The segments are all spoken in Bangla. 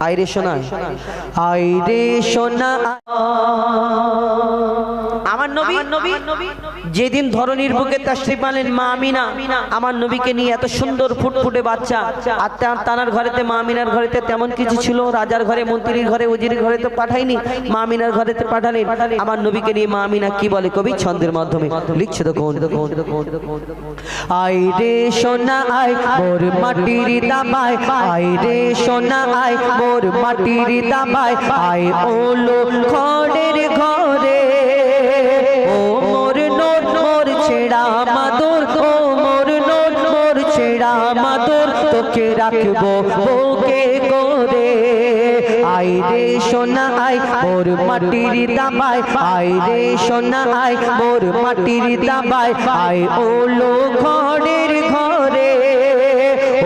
আইরে সোনা। আইরে সোনা। আমার নবী যেদিন ধরনীর বুকে তাশরিফ আনলেন মা আমিনা আমার নবীকে নিয়ে এত সুন্দর ফুটফুটে বাচ্চা। আর তানার ঘরেতে মা আমিনার ঘরেতে তেমন কিছু ছিল রাজার ঘরে মন্ত্রীর ঘরে উজির ঘরে তো পাঠাইনি। মা আমিনার ঘরেতে পাঠালেন। আমার নবীকে নিয়ে মা আমিনা কি বলে কবি? ছন্দের মাধ্যমে। লিখছে তো কোন? আই রে সোনা আই মোর মাটির দাবাই আই রে সোনা আই মোর মাটির দাবাই আই ওলো খড়ের ঘরে। ছেড়া মাদুর, ও মোর নোর, মোর ছেড়া মাদুর, তোকে রাখব বুকে করে। আই রে সোনা আই মোর মাটির দাবাই আই রে সোনা আই মোর মাটির দাবাই আই ওলো ঘরের ঘরে।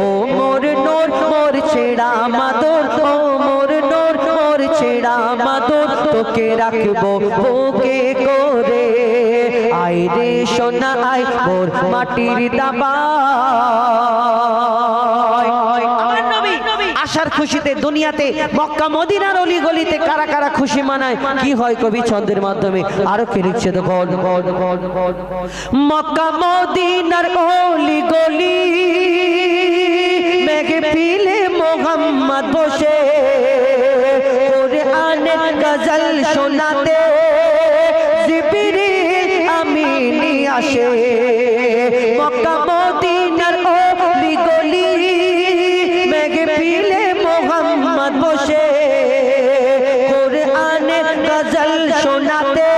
ও মোর নোর, মোর ছেড়া মাদুর, ও মোর নোর, মোর ছেড়া মাদুর, তোকে রাখব বুকে করে। আই রে সোনা আই মোর মাটির নবী আসার খুশিতে দুনিয়াতে মক্কা মদিনার অলি গলিতে কারা কারা খুশি মানায়? কি হয় কবি ছন্দের মাধ্যমে? আরও কে লিখছে মক্কা মদিনার অলি গলি মেঘে পিলে মোহাম্মদ বসে। করে আনে গজল শোনাতে। আসে। মক্কা মদিনার অলি গলি, মেঘে পিলে মোহাম্মদ বসে। কোরআনে গজল শোনাতে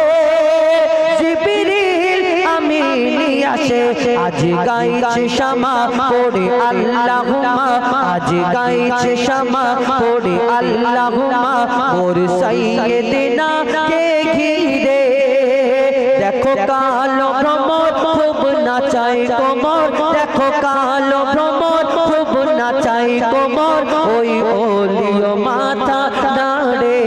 জিবরিল আমিনি আসে। আজ গাইছে শামা, পড়ে আল্লাহুমা আজ গাইছে শামা, পড়ে আল্লাহুমা মোর সাইয়েদিনা কে ঘিরে? দেখো কালো নাচাই কোমর, দেখো কালো ভ্রমর, খুব নাচাই কোমর, ওই ওলিও মাথা নাড়ে।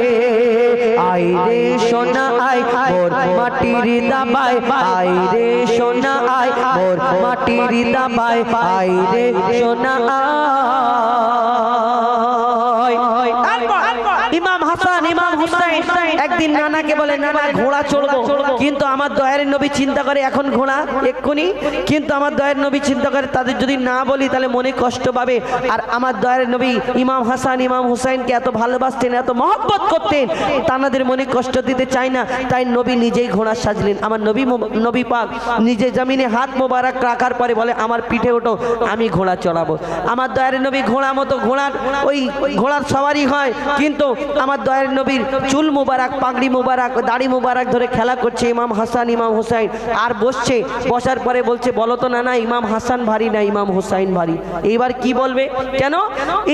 আই রে সোনা, আই মোর মাটির দাবাই আই রে সোনা, আই মোর মাটির দাবাই আই রে সোনা আই একদিন নানাকে বলে নানা ঘোড়া চড়বো। কিন্তু আমার দয়ার নবী চিন্তা করে এখন ঘোড়া এক্ষুনি। কিন্তু আমার দয়ার নবী চিন্তা করে তাদের যদি না বলি তাহলে মনে কষ্ট পাবে। আর আমার দয়ার নবী ইমাম হাসান ইমাম হুসাইনকে এত ভালোবাসতেন এত মহব্বত করতেন তানাদের মনে কষ্ট দিতে চায় না। তাই নবী নিজেই ঘোড়া সাজলেন। আমার নবী নবী পাক নিজে জমিনে হাত মোবারক রাখার পরে বলে আমার পিঠে ওঠো আমি ঘোড়া চড়াবো। আমার দয়ার নবী ঘোড়া মতো ঘোড়ার ওই ঘোড়ার সবারই হয় কিন্তু আমার দয়ার নবীর চুল মুবারক পাগড়ি মুবারক দাড়ি মুবারক ধরে খেলা করছে ইমাম হাসান ইমাম হুসাইন। আর বসছে বসার পরে বলছে বলো তো না না ইমাম হাসান ভারী না ইমাম হুসাইন ভারী? এইবার কি বলবে? কেন?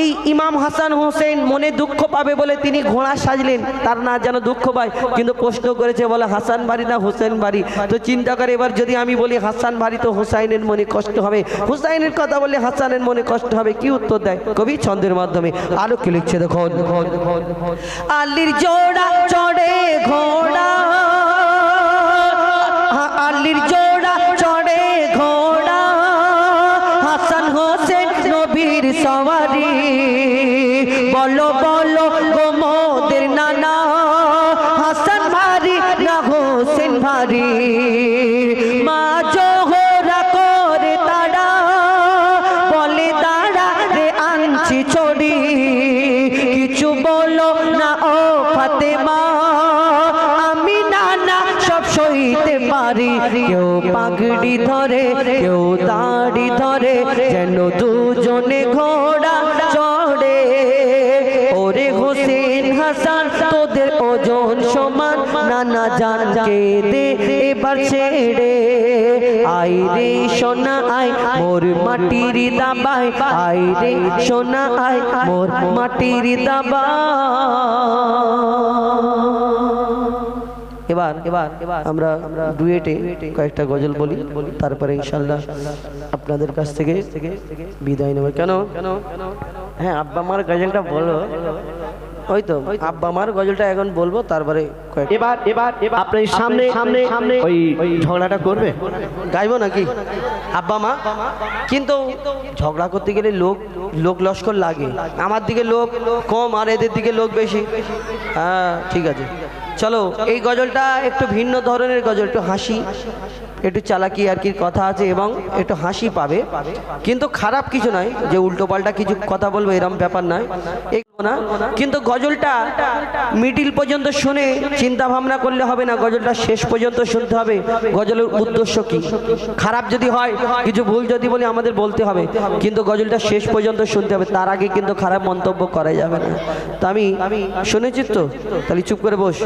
এই ইমাম হাসান হুসেন মনে দুঃখ পাবে বলে তিনি ঘোড়া সাজলেন। তার না যেন দুঃখ পায় কিন্তু প্রশ্ন করেছে বলে হাসান ভারী না হুসেন ভারী? তো চিন্তা করে এবার যদি আমি বলি হাসান ভারী তো হুসাইনের মনে কষ্ট হবে। হুসাইনের কথা বললে হাসানের মনে কষ্ট হবে কি উত্তর দেয়? কবি ছন্দের মাধ্যমে আরও কি লিখছে দেখো আলির জোড়া চড়ে ঘোড়া। হা, আলির জোড়া চড়ে ঘোড়া। হাসান হোসেন নবীর সওয়ারি। বলো বলো গো মোদের নানা। হাসান ভারী না সইতে পারি। কেউ পাগড়ি ধরে, কেউ দাড়ি ধরে, যেন দুজনে ঘোড়া চড়ে। ওরে হোসেন হাসান, তোদের ওজন সমান, নানা দে এবার ছেড়ে। আই রে সোনা আই মোর মাটির দাবাই আই রে সোনা আই মোর মাটির দাবাই এবার এবার এবার আমরা ডুয়েটে কয়েকটা গজল বলি তারপরে ইনশাল্লাহ আপনাদের কাছ থেকে বিদায় নেব। কেন? কেন হ্যাঁ আব্বা আমার গজলটা বলো। ওই তো আব্বা মার গজলটা এখন বলব তারপরে এবার এবার এবার। আপনি সামনে সামনে সামনে ওই ঝগড়াটা করবে? গাইবো নাকি? আব্বা মা কিন্তু ঝগড়া করতে গেলে লোক লোক লস্কর লাগে। আমার দিকে লোক কম আর এদের দিকে লোক বেশি। হ্যাঁ ঠিক আছে। চলো এই গজলটা একটু ভিন্ন ধরনের গজল একটু হাসি। একটু চালাকি আর কি কথা আছে এবং একটু হাসি পাবে। কিন্তু খারাপ কিছু নয় যে উল্টো পাল্টা কিছু কথা বলব, এরম ব্যাপার নয়। না। কিন্তু গজলটা মিডিল পর্যন্ত শুনে চিন্তা ভাবনা করলে হবে না, গজলটা শেষ পর্যন্ত শুনতে হবে। গজলের উদ্দেশ্য কি? খারাপ যদি হয়, কিছু ভুল যদি বলি আমাদের বলতে হবে। কিন্তু গজলটা শেষ পর্যন্ত শুনতে হবে, তার আগে কিন্তু খারাপ মন্তব্য করা যাবে না। তা আমি শুনেছি তো? তাহলে চুপ করে বস।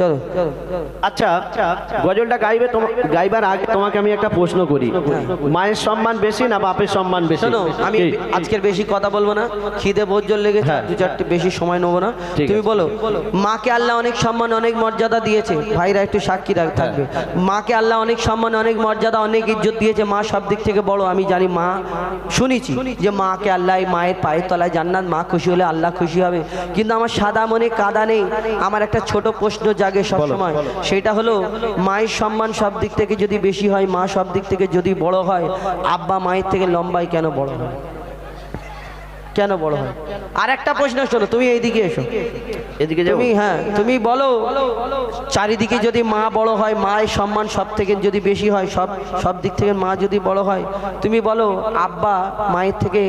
চলো। আচ্ছা গজলটা গাইবে গাইবার আগে তোমাকে আমি একটা প্রশ্ন করি। মায়ের সম্মান বেশি না বাপের সম্মান বেশি? আমি আজকের বেশি কথা বলব না। খিদে জল লেগেছে হ্যাঁ। দু চারটে বেশি সময় নেব না। তুমি বলো মাকে আল্লাহ অনেক সম্মান অনেক মর্যাদা দিয়েছে। ভাইরা একটু সাক্ষী রাখ থাকবে। মাকে আল্লাহ অনেক সম্মান অনেক মর্যাদা অনেক ইজ্জত দিয়েছে। মা সব দিক থেকে বড় আমি জানি মা। শুনেছি যে মাকে আল্লাহ মায়ের পায়ের তলায় জান্নাত মা খুশি হলে আল্লাহ খুশি হবে। কিন্তু আমার সাদা মনে কাদা নেই। আমার একটা ছোট প্রশ্ন জাগে সবসময়। সেটা হলো মায়ের সম্মান সব দিক থেকে যদি বেশি হয় মা সব দিক থেকে যদি বড় হয় আব্বা মায়ের থেকে লম্বাই কেন বড় হয়? কেন বড় হয়? আর একটা প্রশ্ন শোনো তুমি এইদিকে এসো। এদিকে তুমি হ্যাঁ তুমি বলো চারিদিকে যদি মা বড় হয় মায়ের সম্মান সব থেকে যদি বেশি হয় সব সব দিক থেকে মা যদি বড় হয় তুমি বলো আব্বা মায়ের থেকে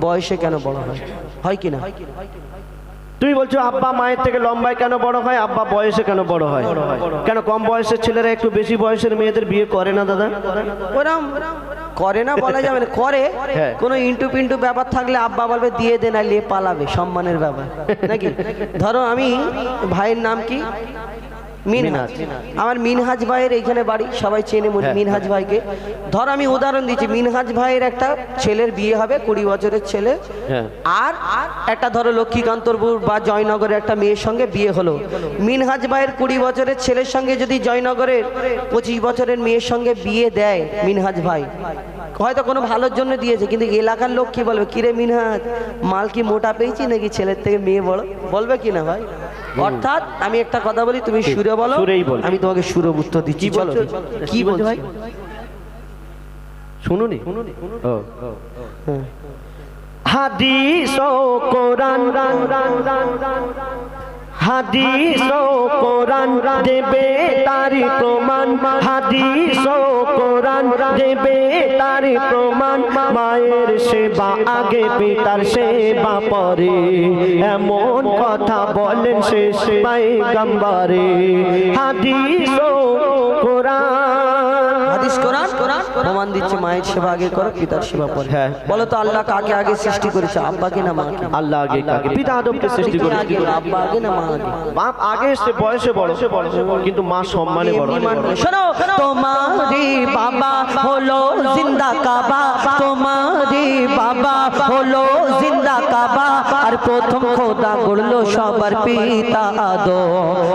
বয়সে কেন বড় হয়? হয় কি না? তুমি বলছো আব্বা মায়ের থেকে লম্বায় কেন বড় হয়? আব্বা বয়সে কেন বড় হয়? কেন কম বয়সের ছেলেরা একটু বেশি বয়সের মেয়েদের বিয়ে করে না দাদা? ওরম করে না বলা যাবে না করে। হ্যাঁ। কোনো ইন্টু পিন্টু ব্যাপার থাকলে আব্বা বলবে দিয়ে দে না লে পালাবে। সম্মানের ব্যাপার। নাকি? ধরো আমি ভাইয়ের নাম কি? মিনহাজ। আমার মিনহাজ ভাইয়ের এইখানে বাড়ি সবাই চেনে হ্যাঁ। মিনহাজ ভাইকে। ধর আমি উদাহরণ দিচ্ছি মিনহাজ ভাইয়ের একটা ছেলের বিয়ে হবে কুড়ি বছরের ছেলে। হ্যাঁ। আর একটা ধরো লক্ষ্মীকান্তপুর বা জয়নগরের একটা মেয়ের সঙ্গে বিয়ে হলো। মিনহাজ ভাইয়ের কুড়ি বছরের ছেলের সঙ্গে যদি জয়নগরের পঁচিশ বছরের মেয়ের সঙ্গে বিয়ে দেয় মিনহাজ ভাই হয়তো কোনো ভালোর জন্য দিয়েছে কিন্তু এলাকার লোক কি বলবে? কিরে মিনহাজ মাল কি মোটা পেয়েছি নাকি ছেলের থেকে মেয়ে বড়? বলবে কি না ভাই? অর্থাৎ আমি একটা কথা বলি তুমি সুরে বলো। আমি তোমাকে সুরে উত্তর দিচ্ছি বলো? কি বলছো? ভাই শুনুনি? ও রান হাদিস ও কোরআন। হাদিস ও কোরআন দেবে তারি প্রমাণ। হাদিস ও কোরআন দেবে তারি প্রমাণ। মায়ের সেবা আগে, পিতার সেবা পরে। এমন কথা বলেন সে সেবাই গম্বারে। হাদিস ও কোরআন প্রমাণ দিচ্ছে মায়ের সেবা আগে করো পিতার সেবা পরে। হ্যাঁ। বলো তো আল্লাহ কাকে আগে সৃষ্টি করেছে আব্বাকে না মাকে? আল্লাহ আগে কাকে? পিতা আদমকে সৃষ্টি করেছে। আব্বা আগে না মা আগে? বাপ আগে সে বয়সে বড়। কিন্তু মা সম্মানে বড়। শোনো তোমারি বাবা হলো জিন্দা কাবা। তোমারি বাবা হলো জিন্দা কাবা, আর প্রথম খোদা গড়লো সবার পিতা আদো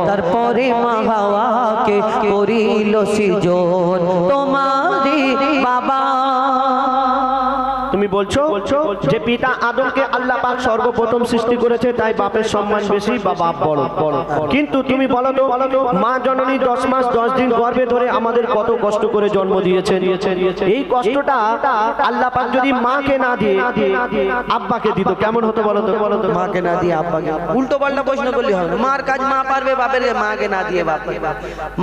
তারপরে মা হাওয়াকে করিল সৃজন। তোমারি বাবা তুমি বলছো যে পিতা আদমকে আল্লাহ পাক সর্বপ্রথম সৃষ্টি করেছে, তাই বাপের সম্মান বেশি বা বাপ বড়। বড় কিন্তু তুমি বলো তো, মা জননী দশ মাস দশ দিন গর্ভে ধরে আমাদের কত কষ্ট করে জন্ম দিয়েছেন? এই কষ্টটা আল্লাহ পাক যদি মাকে না দিয়ে আব্বাকে দিত, কেমন হতো বলো তো? বলো তো মাকে না দিয়ে আব্বাকে। উল্টো পাল্টা প্রশ্ন করলে হবে মার কাজ মা পারবে, বাপের মাকে না দিয়ে বাপ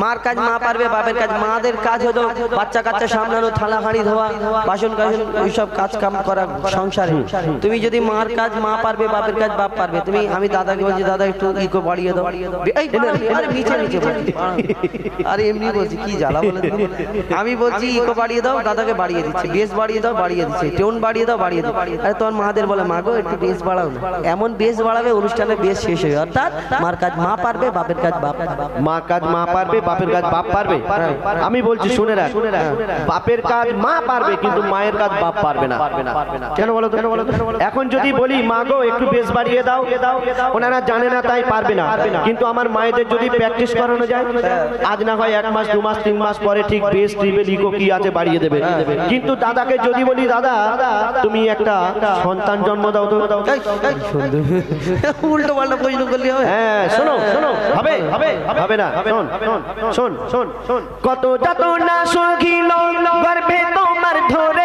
মার কাজ মা পারবে, বাপের কাজ মাদের কাজ হলো বাচ্চা কাচ্চা সামলানো, থালা, হাঁড়ি, ধোয়া, বাসন কাসন, ওইসব কাজ কাম করা সংসারে। তুমি যদি মার কাজ মা পারবে বাপের কাজ বাপ পারবে তুমি আমি দাদাকে বলছি দাদা একটু ইকো বাড়িয়ে দাও। এই, আরে নিচে নিচে আরে এমনি বলছি কি জ্বালা বলে আমি বলছি ইকো বাড়িয়ে দাও দাদাকে বাড়িয়ে দিচ্ছে। বেস বাড়িয়ে দাও বাড়িয়ে দিচ্ছে। টোন বাড়িয়ে দাও বাড়িয়ে দাও। আরে তোমার মাদের বলে মা গো একটু বেস বাড়াও না। এমন বেস বাড়াবে অনুষ্ঠানে বেস শেষ হয়ে অর্থাৎ মার কাজ মা পারবে বাপের কাজ বাপ পারবে। মা কাজ মা পারবে বাপের কাজ বাপ পারবে। আমি বলছি শুনে রাখ বাপের কাজ মা পারবে কিন্তু মায়ের কাজ বাপ পারবে না। কেন বলো তো? কেন বলো এখন যদি বলি মা গো একটু বেশ বাড়িয়ে দাও। ওনারা জানে না তাই পারবে না। কিন্তু আমার মায়েদের যদি প্র্যাকটিস করানো যায় আজ না হয় এক মাস দু মাস তিন মাস পরে ঠিক বেশ লিখো কি আছে বাড়িয়ে দেবে। কিন্তু দাদাকে যদি বলি দাদা তুমি একটা সন্তান জন্ম দাও তো। উল্টো পাল্টা প্রশ্ন করলে হ্যাঁ শোনো শোনো। হবে হবে হবে না। শোন শোন শোন শোন। কত যত না গর্ভে তোমার ধরে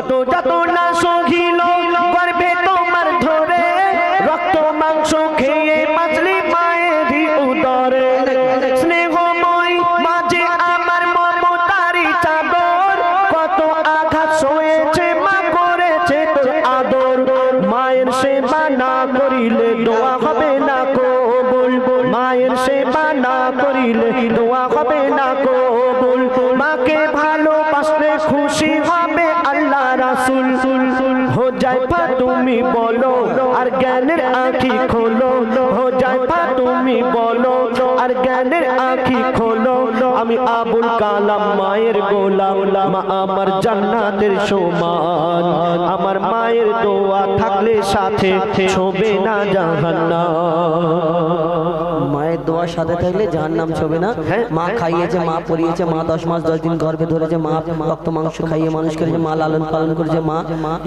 কত যত না সহিল তুমি বলো আর জ্ঞানের আঁখি খোলো। আমি আবুল কালাম মায়ের গোলাম মা আমার জান্নাতের সমান। আমার মায়ের দোয়া থাকলে সাথে ছবে না জাহান্নাম। মায়ের দোয়ার সাথে থাকলে যার নাম ছবে না। হ্যাঁ। মা খাইয়েছে মা পরিয়েছে মা দশ মাস দশ দিন গর্ভে ধরেছে মা রক্ত মাংস খাইয়ে মানুষ করেছে মা লালন পালন করেছে মা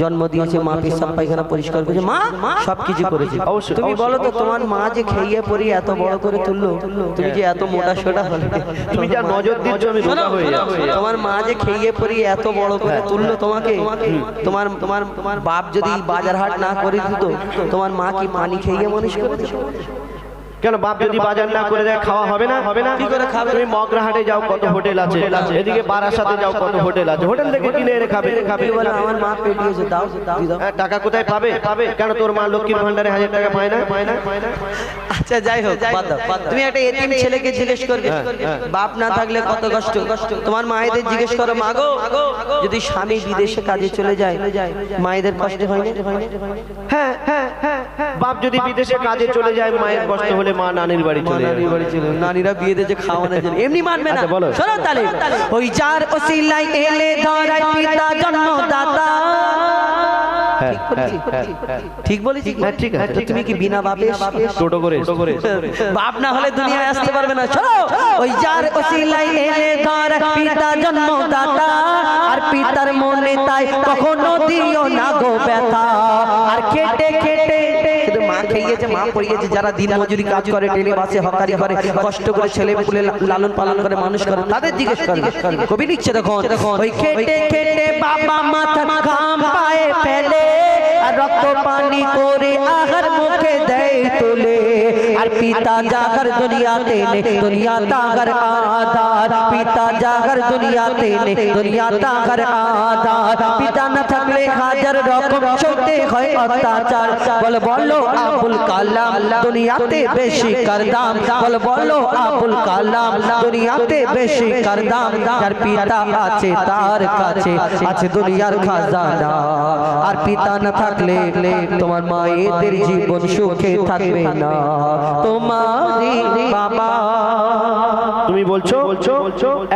জন্ম দিয়েছে মা পেশাব পায়খানা পরিষ্কার করেছে মা সবকিছু করেছে। অবশ্যই, তুমি বলো তো তোমার মা যে খেয়ে পরিয়ে এত বড় করে তুললো তুমি যে এত মোটা সোটা হলে তুমি যা নজর দিচ্ছ আমি রোগা হয়ে তোমার মা যে খেয়ে পরিয়ে এত বড় করে তুললো তোমাকে? তোমার তোমার তোমার বাপ যদি বাজার হাট না করে দিত তোমার মা কি পানি খেয়ে মানুষ করে? কেন বাপ যদি বাজার না করে দেয় খাওয়া হবে না? হবে না? কি করে খাবে? তুমি মগরাহাটে যাও কত হোটেল আছে। এদিকে বারাসাতে যাও কত হোটেল আছে। হোটেল থেকে কিনে এনে খাবে। খাবে। বলো আমার মা পেটিয়েছে দাও দাও হ্যাঁ, টাকা কোথায় পাবে? পাবে। কেন তোর মা লক্ষ্মীর ভান্ডারে হাজার টাকা পায় না? পায় না পায় না? আচ্ছা যাই হোক বাদ দাও, তুমি একটা এতিম ছেলেকে জিজ্ঞেস করবে। বাপ না থাকলে কত কষ্ট? তোমার মায়েদের জিজ্ঞেস করো মাগো যদি স্বামী বিদেশে কাজে চলে যায় মায়েদের কষ্ট হয় না? হ্যাঁ হ্যাঁ হ্যাঁ হ্যাঁ। বাপ যদি বিদেশে কাজে চলে যায় মায়ের কষ্ট হলে মা নানির বাড়ি চলে যায় বাড়ি ছিল নানিরা বিয়ে দিয়েছে খাওয়ানোর জন্য। এমনি মানবে না। আচ্ছা, বলো। শোনো তাহলে। ওই যার ওসিলাই এলে ধরাই পিতা জন্মদাতা। হ্যাঁ, ঠিক বলেছি? হ্যাঁ, হ্যাঁ, ঠিক আছে, তুমি কি বিনা বাপে টোটো করে। বাপ না হলে দুনিয়ায় আসতে পারবে না। শোনো ওই যার ওসিলাই এলে ধর পিতা জন্মদাতা। আর পিতার মনে তাই কখনো দিও না গো ব্যথা। আর কেটে কেটে শুধু মা খেয়েছে মা পড়িয়েছে যারা দিন মজুরি কাজ করে টেনে বাসে হকারি করে কষ্ট করে ছেলে পুলে লালন পালন করে মানুষ করে তাদের জিজ্ঞেস করবে কবি লিখছে দেখুন ওই কেটে কেটে বাবা মাথা ঘাম পায়ে ফেলে আর রক্ত পানি করে আহার মুখে দেয় তুলে আর পিতা জাগর দুনিয়াতে নে দুনিয়া তাগর আধার পিতা জাগর দুনিয়াতে নে দুনিয়া তাগর আধার পিতা না থাকলে হাজার রকম সত্যি হয় অত্যাচার বল বলো আবুল কালাম দুনিয়াতে বেশি করদাম। বল, বলো, আবুল কালাম দুনিয়াতে বেশি করদাম। যার পিতা আছে, তার কাছে আছে দুনিয়ার খাজানা। আর পিতা না থাকলে তোমার মায়েদের জীবন সুখে থাকবে না। তোমারই বাবা। তুমি বলছো,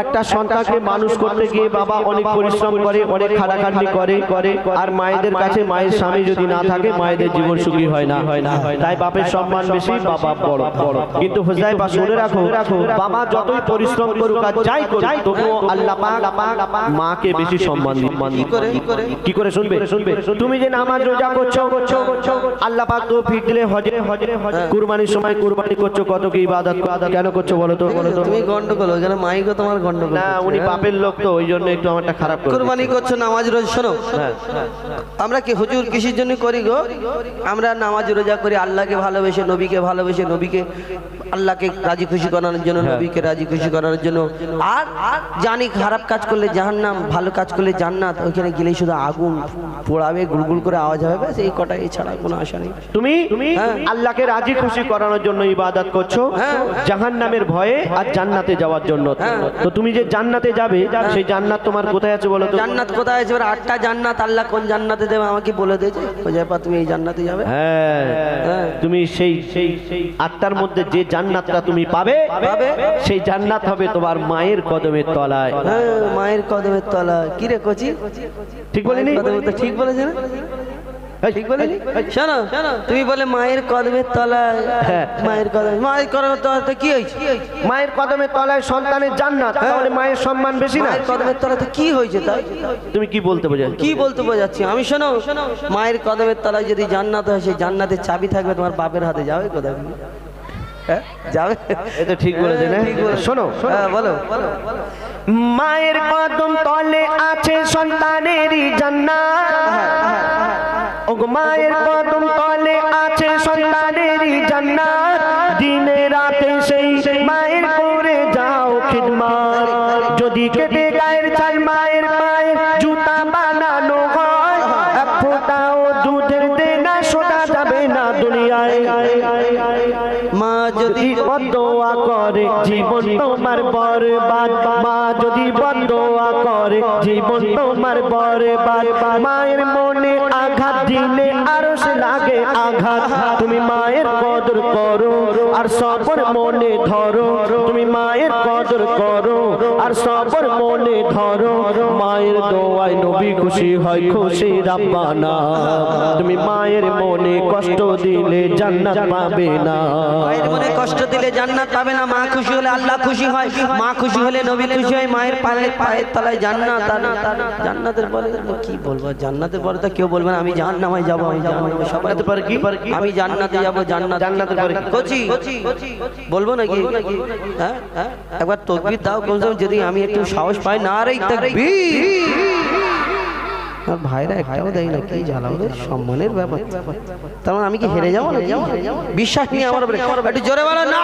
একটা সন্তানকে মানুষ করতে গিয়ে বাবা অনেক পরিশ্রম করে, অনেক খাটাখাটনি করে, আর মায়েদের কাছে মায়ের স্বামী যদি না থাকে, মায়েদের জীবন সুখী হয় না। হয় না। তাই বাপের সম্মান বেশি বাবা বড়। বড়। কিন্তু হোজাই বা শুনে রাখো বাবা যতই পরিশ্রম করুক আর যাই করুক তবুও আল্লাহ পাক মাকে বেশি সম্মান দিন। কি করে? কি করে? শুনবে? শুনবে? তুমি যে নামাজ রোজা করছ করছ আল্লাহ পাক তো হজে হজে কুরবানির সময় কুরবানি করছ কত কি ইবাদত কেন করছ বলো তো বলো তো। তুমি গন্ডগোল জন্য মাইকও তোমার গন্ডগোল না উনি বাপের লোক তো ওই জন্য একটু আমারটা খারাপ করে কুরবানি করছ নামাজ রোজ শোনো। হ্যাঁ। আমরা কি হুজুর কিসের জন্য করি গো? আমরা নামাজ রোজা করি আল্লাহকে ভালোবেসে নবীকে ভালোবেসে নবীকে আল্লাহকে রাজি খুশি করানোর জন্য নবীকে রাজি খুশি করানোর জন্য। আর জানি খারাপ কাজ করলে জাহান্নাম ভালো কাজ করলে জান্নাত ওইখানে গেলেই শুধু আগুন পোড়াবে গুলগুল করে আওয়াজ হবে ব্যাস এই কটা এছাড়া কোনো আশা নেই। তুমি হ্যাঁ। আল্লাহকে রাজি খুশি করানোর জন্য ইবাদত করছ হ্যাঁ। জাহান নামের ভয়ে আর জান্নাতে যাওয়ার জন্য। হ্যাঁ। তো তুমি যে জান্নাতে যাবে সেই জান্নাত তোমার কোথায় আছে বলো তো? জান্নাত কোথায় আছে? আটটা জান্নাত আল্লাহ কোন জান্নাতে দেবে আমাকে বলে দিয়েছে কোথায় পা তুমি এই জান্নাতে যাবে? হ্যাঁ হ্যাঁ। তুমি সেই সেই সেই আত্মার মধ্যে যে জান্নাতটা তুমি পাবে। সেই জান্নাত হবে তোমার মায়ের কদমের তলায়। হ্যাঁ মায়ের কদমের তলায়। কি রে কচি? ঠিক বলিনি? ঠিক বলেছে না? ঠিক বলিনি শোনো তুমি বলে মায়ের কদমের তলায়। হ্যাঁ। মায়ের কদম মায়ের কদমের তলাতে কি হয়েছে? মায়ের কদমের তলায় সন্তানের জান্নাত তাহলে মায়ের সম্মান বেশি না। কদমের তলাতে কি হয়েছে তাই? তুমি কি বলতে বোঝাচ্ছ? কি বলতে বোঝাচ্ছি? আমি শোনো মায়ের কদমের তলায় যদি জান্নাত হয় সেই জান্নাতের চাবি থাকবে তোমার বাপের হাতে। যাবে কোথায়? হ্যাঁ? যাবে? এটা ঠিক বলেছে শোনো। হ্যাঁ বলো। মায়ের কদম তলে আছে সন্তানেরই জান্নাত। মায়ের কদম তলে আছে সন্তানেরই জান্নাত। দিনে রাতে সেই মায়ের করে যাও খিদমাত। যদি কেটে গায়ের চাল মায়ের পায়ে জুতা বানানো হয়, এক ফোটাও দুধের দেনা শোনা যাবে না দুনিয়ায়। মা যদি বদোয়া করে, জীবন তোমার বরবাদ। মা যদি বদোয়া করে, জীবন তোমার বরবাদ। মায়ের মনে আঘাত দিলে আরও লাগে আঘাত। তুমি মায়ের কদর করো আর সবর মনে ধরো। তুমি মায়ের কদর করো আর সবর মনে ধরো। মায়ের দোয়ায় নবী খুশি হয়, খুশি রাব্বানা। তুমি মায়ের মনে কষ্ট দিলে জান্নাত পাবে না। মায়ের মনে কষ্ট দিলে জান্নাত পাবে না মা খুশি হলে আল্লাহ খুশি হয়। মা খুশি হলে নবী খুশি হয় মায়ের পায়ের পায়ের তলায় জান্নাত জান্নাতের পরে কি বলব জান্নাতের পরে তো কেউ বলবে না আমি জাহান্নামে যাব আমি জাহান্নামে সবাই পরে কি? আমি জান্নাতে যাব জান্নাত জান্নাতের পরে কি? কচি? বলব নাকি? হ্যাঁ হ্যাঁ? একবার তকবির দাও কমসে যদি আমি একটু সাহস পাই না রে তকবির। আর ভাইরা একটাও দেয় না কি জ্বালাও সম্মানের ব্যাপার। তার মানে আমি কি হেরে যাব না বিশ্বাস নিয়ে আমার একটু জোরে বলো না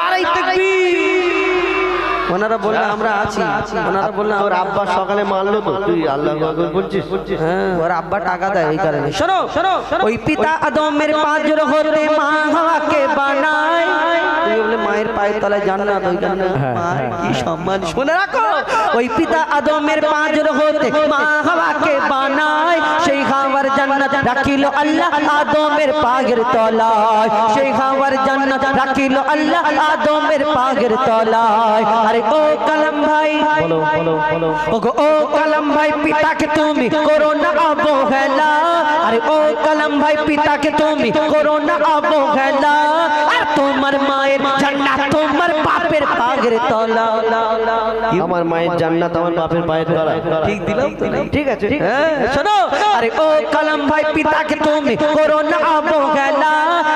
ওনারা বললে আমরা আছি। ওনারা বললে তোর আমরা আব্বা সকালে মারলো তো। তুই আল্লাহ বলছিস হ্যাঁ। ওর আব্বা টাকা দেয় এই কারণে। শোনো শোনো ওই পিতা আদমের পাঁচর হতে মা হাওয়াকে বানায়। মায়ের পায়ের তলায় জান্নাত ওই কারণে কি সম্মান। শুনে রাখো ওই পিতা আদমের পাঁচর হতে মা হাওয়াকে বানায়। সেই হাওয়ার জান্নাত রাখিল আল্লাহ আদমের পাগের তলায়। সেই হাওয়ার জান্নাত রাখিল আল্লাহ আদমের পাগের তলায়। আরে ও কলম ভাই। ও কলম ভাই পিতাকে তুমি করো না অবহেলা। আরে ও কলম ভাই পিতাকে তুমি করো না অবহেলা। আর তোমার মায়ের জান্নাত তোমার বাপের পাগের তলা। আমার মায়ের জান্নাত আমার বাপের পায়ের তলা। ঠিক দিলাম? ঠিক আছে। হ্যাঁ, শোনো আরে ও কলম ভাই পিতাকে তুমি করো না অবহেলা।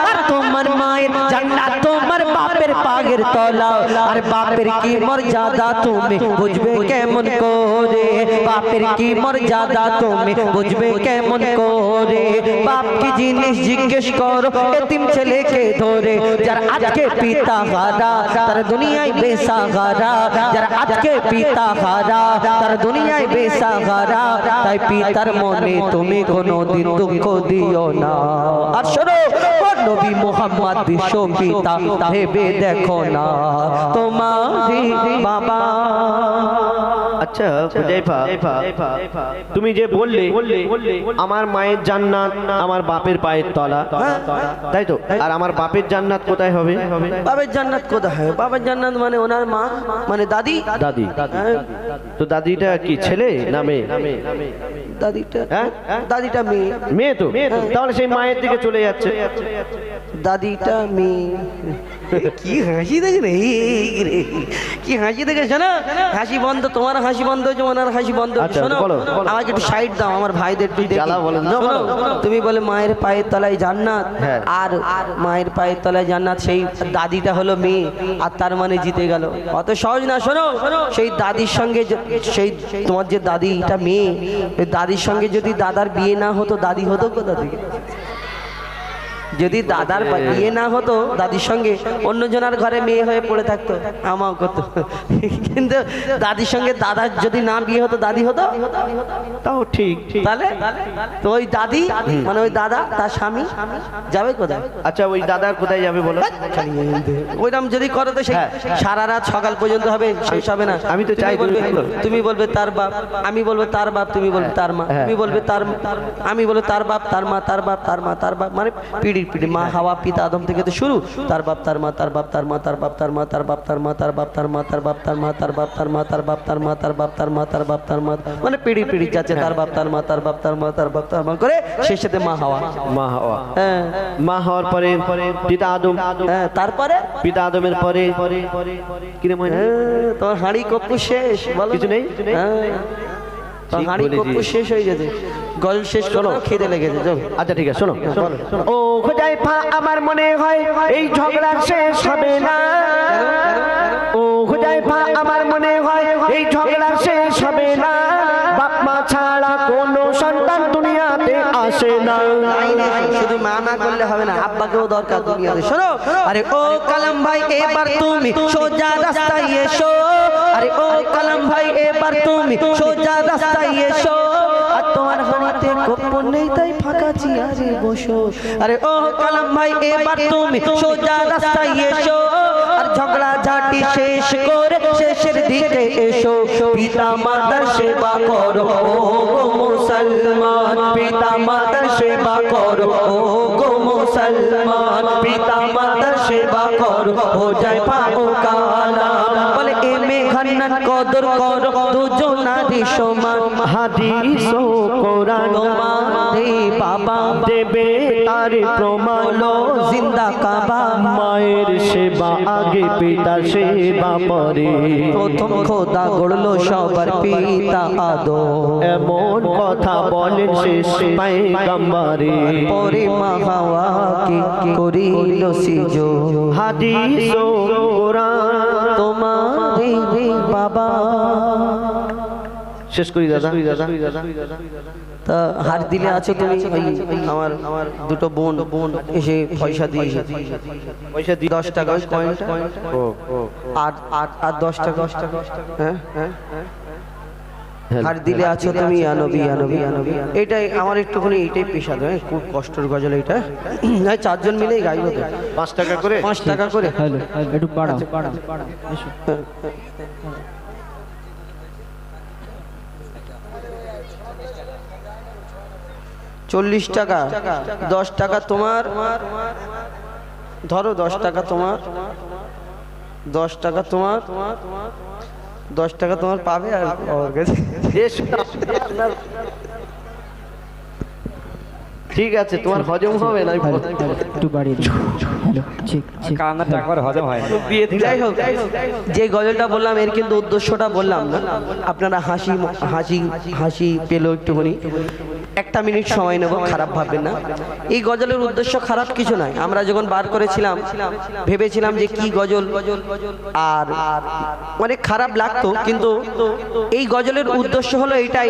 আর তোমার মায়ের জান্নাত তোমার বাপের পাগের তলা। আর বাপের কি মর্যাদা তুমি বুঝবে কেমন করে? বাপের কি মর্যাদা তুমি বুঝবে কেমন করে? বাপ কি জিনিস জিজ্ঞেস করো, এতিম ছেলেকে ধরে। যার আজকে পিতা হারা, তার দুনিয়ায় বেসাহারা যার আজকে পিতা হারা, তার দুনিয়ায় বেসাহারা তাই পিতার মনে তুমি কোনোদিন দুঃখ দিও না। আর শোনো নবী মোহাম্মদ বিশ্ব পিতা ভেবে দেখো না তোমারি বাবা। আচ্ছা তুমি যে বললে আমার মায়ের জান্নাত আমার বাপের পায়ের তলা। তাই তো? আর আমার বাপের জান্নাত কোথায় হবে? বাবার জান্নাত কোথায় হয় বাবার জান্নাত মানে ওনার মা মানে দাদি? দাদি। হ্যাঁ, তো দাদিটা কি ছেলে না মেয়ে? দাদিটা হ্যাঁ? দাদিটা মেয়ে মেয়ে তো তাহলে সেই মায়ের দিকে চলে যাচ্ছে দাদিটা মেয়ে কি হাসি দেখে রে। কি হাসি দেখে শোনো হাসি বন্ধ তোমার হাসি বন্ধ হয়েছে ওনার হাসি বন্ধ হয়েছে। আচ্ছা, শোনো। আমাকে একটু সাইড দাও আমার ভাইদের একটু। তুমি বলে মায়ের পায়ের তলায় জান্নাত হ্যাঁ। আর মায়ের পায়ের তলায় জান্নাত সেই দাদিটা হলো মেয়ে আর তার মানে জিতে গেল অত সহজ না শোনো সেই দাদির সঙ্গে সেই তোমার যে দাদিটা মেয়ে ওই দাদির সঙ্গে যদি দাদার বিয়ে না হতো দাদি হতো কোথা থেকে? যদি দাদার বিয়ে না হতো দাদির সঙ্গে অন্যজনের ঘরে মেয়ে হয়ে পড়ে থাকতো। আমাও করতো। কিন্তু দাদির সঙ্গে দাদার যদি না বিয়ে হতো দাদি হতো? তাও ঠিক তাহলে? তো ওই দাদি মানে ওই দাদা তার স্বামী যাবে কোথায়? আচ্ছা ওই দাদা কোথায় যাবে বলো? ওইরকম যদি করো তো সেই হ্যাঁ। সারা রাত সকাল পর্যন্ত হবে শেষ হবে না। আমি তো চাই বলবে তুমি বলবে তার বাপ আমি বলব তার বাপ তুমি বলবে তার মা হ্যাঁ। তুমি বলবে তার আমি বলব তার বাপ তার মা তার বাপ তার মা তার বাপ মানে পিড়ি মা হাওয়া পিতা আদম থেকে তো শুরু তার বাপ তার মা তার বাপ তার মা তার বাপ তার মা তার বাপ তার মা তার বাপ তার মা তার বাপ তার মা তার বাপ তার মা তার বাপ তার মা তার বাপ তার মা তার বাপ তার মা মানে পিড়ি পিড়ি যাচ্ছে তার বাপ তার মা তার বাপ তার মা তার বাপ তার মা করে শেষেতে মা হাওয়া মা হওয়া হ্যাঁ মা হওয়ার পরে পিতা আদম হ্যাঁ তারপরে পিতা আদমের পরে কিরে হ্যাঁ, তোমার হাঁড়ি কপ্পু শেষ বলো কিছু নেই? হ্যাঁ। হাঁড়ি কপ্পু শেষ হয়ে যেতে গল শেষ করো খিদে লেগেছে। আচ্ছা ঠিক আছে শোনো। ও খোদাই ফা আমার মনে হয় এই ঝগড়া শেষ হবে না। ও খোদাই ফা আমার মনে হয় এই ঝগড়া শেষ হবে না। বাপ মা ছাড়া কোনো সন্তান আসে না শুধু মা মা করলে হবে না আব্বাকেও দরকার দুনিয়াতে। শোনো আরে ও কালাম ভাই এবার তুমি সোজা রাস্তায় এসো। আরে ও কালাম ভাই এবার তুমি সোজা রাস্তায় এসো। আর তোমার হাড়িতে কপ্পন নেই তাই ফাঁকা চেয়ারে বসো। আরে ও কালাম ভাই এবার তুমি সোজা রাস্তায় এসো। আর ঝগড়া ঝাঁটি শেষ করে। দিকে এসো, পিতা মাতার সেবা করো গো মুসলমান। পিতা মাতার সেবা করো গো মুসলমান। পিতা মাতার সেবা করো, ও জয় পাও কালা মেঘান্নান কদর করো দুজনারি সমান। হাদিস ও কোরআন তোমারে বাবা দেবে তার প্রমাণ। জিন্দা কাবা। মায়ের সেবা আগে পিতা সেবা পরে। প্রথম খোদা গড়লো সবার পিতা আদো এমন কথা বলেন শেষ পাইগাম্বারে পরে মা হাওয়া কি করিল সিজো হাদিস ও কোরআন। তোমারে বাবা। শেষ করি দাদা। তা হার দিলে আছো তুমি আমার আমার দুটো বোন বোন এসে পয়সা দিয়ে। পয়সা দিয়ে দশ টাকা আট আর দশ টাকা দশ টাকা হ্যাঁ হ্যাঁ? হ্যাঁ। হার দিলে আছো তুমি আনবি আনবি আনবি এটাই আমার একটুখানি এইটাই পেশা দেয় খুব কষ্টের গজল এটা হ্যাঁ চারজন মিলেই গাইব তো। পাঁচ টাকা করে? পাঁচ টাকা করে। একটু বাড়াও। এসো চল্লিশ টাকা দশ টাকা তোমার ধরো দশ টাকা তোমার দশ টাকা তোমার দশ টাকা তোমার পাবে আর বেশ। ঠিক আছে তোমার হজম হবে না একটু বাড়িয়ে হজম হয় যাই হোক যে গজলটা বললাম এর কিন্তু উদ্দেশ্যটা বললাম না। আপনারা হাসি হাসি হাসি পেল একটুখানি। একটা মিনিট সময় নেব, খারাপ ভাববেন না। এই গজলের উদ্দেশ্য খারাপ কিছু নয়। আমরা যখন বার করেছিলাম, ভেবেছিলাম যে কি গজল আর অনেক খারাপ লাগতো, কিন্তু এই গজলের উদ্দেশ্য হলো এটাই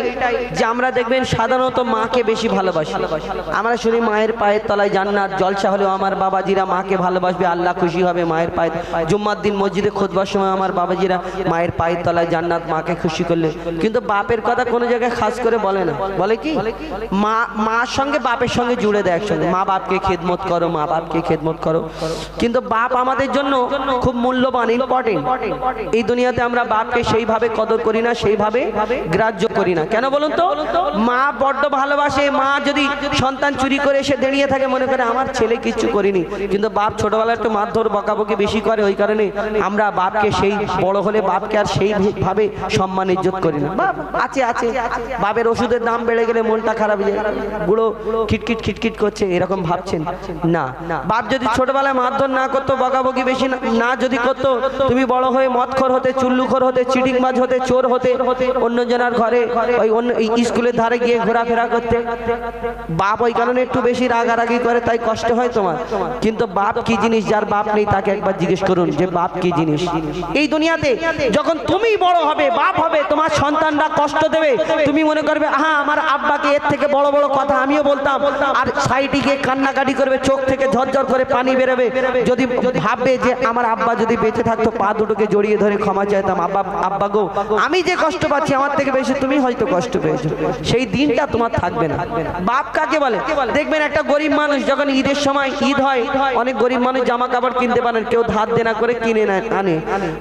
যে আমরা দেখবেন সাধারণত মাকে বেশি ভালোবাসি। আমরা শুনি মায়ের পায়ের তলায় জান্নাত, জলসা হলেও আমার বাবাজিরা মাকে ভালোবাসবে, আল্লাহ খুশি হবে মায়ের পায়ের জুম্মার দিন মসজিদে খোদবার সময় আমার বাবাজিরা মায়ের পায়ের তলায় জান্নাত মাকে খুশি করলে। কিন্তু বাপের কথা কোনো জায়গায় খাস করে বলে না। বলে কি? মা, মার সঙ্গে বাপের সঙ্গে জুড়ে দেয় একসঙ্গে। মা বাপকে খেদমত করো, মা বাপকে খেদমত করো। কিন্তু বাপ আমাদের জন্য খুব মূল্যবান ইম্পর্টেন্ট এই দুনিয়াতে আমরা বাপকে সেইভাবে কদর করি না, সেইভাবে গ্রাহ্য করি না। কেন বলুন তো? মা বড্ড ভালোবাসে। মা যদি সন্তান চুরি করে এসে দাঁড়িয়ে থাকে, মনে করে, আমার ছেলে কিচ্ছু করিনি। কিন্তু বাপ ছোটবেলায় একটু মারধর, বকাবকি বেশি করে। ওই কারণে আমরা বাপকে সেই বড় হলে বাপকে আর সেই ভাবে সম্মান, ইজ্জত করি না। বাপ, আছে আছে। বাপের ওষুধের দাম বেড়ে গেলে মনটা খারাপ বুড়ো খিটখিট খিটখিট করছে, এরকম ভাবছেন? না। বাপ যদি ছোটবেলায় মারধর না করতো, বকাবকি বেশি না- যদি করতো, তুমি বড় হয়ে মদখোর হতে, চুল্লুখোর হতে, চিটিংবাজ হতে, চোর হতে অন্য জনার ঘরে, ওই অন্য স্কুলের ধারে গিয়ে ঘোরাফেরা করতে। বাপ ওই কারণে একটু বেশি রাগারাগি করে, তাই কষ্ট হয় তোমার। কিন্তু বাপ কি জিনিস, যার বাপ নেই, তাকে একবার জিজ্ঞেস করুন যে, বাপ কি জিনিস? এই দুনিয়াতে যখন তুমি বড় হবে, বাপ হবে, তোমার সন্তানরা কষ্ট দেবে। তুমি মনে করবে, আহা, আমার আব্বাকে এর থেকে বড় বড় কথা আমিও বলতাম। আর সাইডে গিয়ে কান্নাকাটি করবে, চোখ থেকে ঝরঝর করে পানি বেরোবে। যদি ভাববে যে আমার আব্বা যদি বেঁচে থাকতো, পা দুটোকে জড়িয়ে ধরে ক্ষমা চাইতাম, আব্বা আব্বা গো, আমি যে কষ্ট পাচ্ছি, আমার থেকে বেশি তুমি হয়তো কষ্ট পেয়েছ। সেই দিনটা তোমার থাকবে না। বাপ কাকে বলে? দেখবেন একটা গরিব মানুষ যখন ঈদের সময় ঈদ হয়, অনেক গরিব মানুষ জামা কাপড় কিনতে পারেন, কেউ ধার দেনা করে কিনে নেয়, আনে।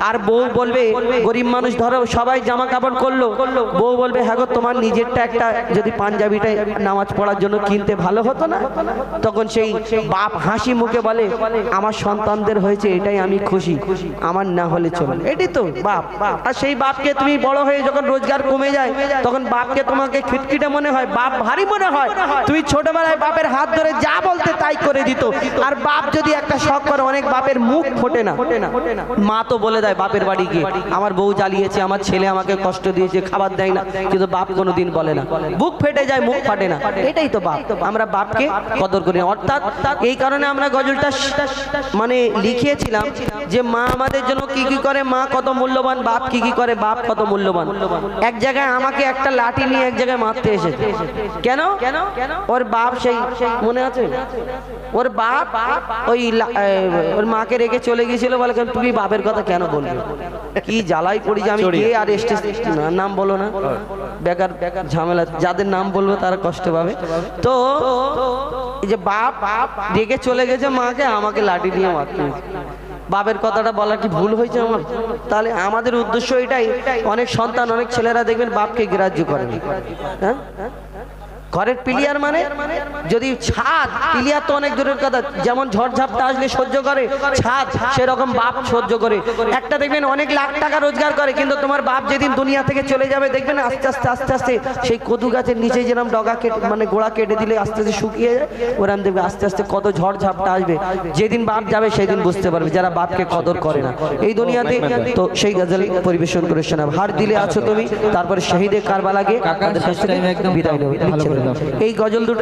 আর বউ বলবে, গরিব মানুষ ধরো, সবাই জামা কাপড় করল। বউ বলবে হ্যাঁ গো, তোমার নিজেরটা একটা যদি পাঞ্জাবিটা নামাজ পড়ার জন্য কিনতে ভালো হতো না? তখন সেই বাপ হাসি মুখে বলে, আমার সন্তানদের হয়েছে, এটাই আমি খুশি। আমার না হলে চলবে এটাই তো বাপ। আর সেই বাপকে তুমি বড় হয়ে যখন রোজগার কমে যায়, তখন বাপকে তোমাকে খিটখিটে মনে হয়, বাপ ভারী মনে হয়। তুমি ছোটবেলায় বাপের হাত ধরে যা বলতে তাই করে দিত। আর বাপ যদি একটা শখ করে, অনেক বাপের মুখ ফোটে না। মা তো বলে দেয়, বাপের বাড়ি গিয়ে, আমার বউ জ্বালিয়েছে, আমার ছেলে আমাকে কষ্ট দিয়েছে, খাবার দেয় না। কিন্তু বাপ কোনোদিন বলে না। বুক ফেটে যায় মুখ ফাটে না। এটাই তো বাপ। আমরা বাপকে কদর করি। অর্থাৎ এই কারণে আমরা গজলটা মানে লিখিয়েছিলাম যে মা আমাদের জন্য কি কি করে, মা কত মূল্যবান, বাপ কি কি করে, বাপ কত মূল্যবান। এক জায়গায় আমাকে একটা লাঠি নিয়ে এক জায়গায় মারতে এসেছে। কেন? ওর বাপ সেই মনে আছে? ওর বাপ ওই ওর মাকে রেখে চলে গিয়েছিল বলে কেন? তুমি বাপের কথা কেন বলবি? কি জ্বালাই পড়ি যে আমি কে আর স্টেজ নাম বলো না। বেকার বেকার ঝামেলা যাদের নাম বলব তারা কষ্ট পাবে। তো এই যে বাপ বাপ রেখে চলে গেছে মাকে আমাকে লাঠি দিয়ে মারতে। বাপের কথাটা বলা কি ভুল হয়েছে আমার? তাহলে আমাদের উদ্দেশ্য এটাই অনেক সন্তান অনেক ছেলেরা দেখবেন বাপকে গ্রাহ্য করে না। হ্যাঁ? ঘরের পিলিয়ার মানে? যদি ছাদ পিলিয়ার তো অনেক দূরের কথা। যেমন ঝড়ঝাপটা আসলে সহ্য করে ছাদ সেরকম বাপ সহ্য করে। একটা দেখবেন অনেক লাখ টাকা রোজগার করে কিন্তু তোমার বাপ যেদিন দুনিয়া থেকে চলে যাবে দেখবেন আস্তে আস্তে আস্তে আস্তে সেই কদু গাছের নিচে যেরকম ডগা কেটে মানে গোড়া কেটে দিলে আস্তে আস্তে শুকিয়ে যায় ওরকম দেখবে আস্তে আস্তে কত ঝড় ঝাপটা আসবে। যেদিন বাপ যাবে সেদিন বুঝতে পারবে যারা বাপকে কদর করে না। এই দুনিয়াতে তো সেই গজল পরিবেশন করে শোনাব হার দিলে আছো তুমি তারপরে শহীদে কারবালাগে বিদায় নেবে। করে দাও। এই গজল দুটো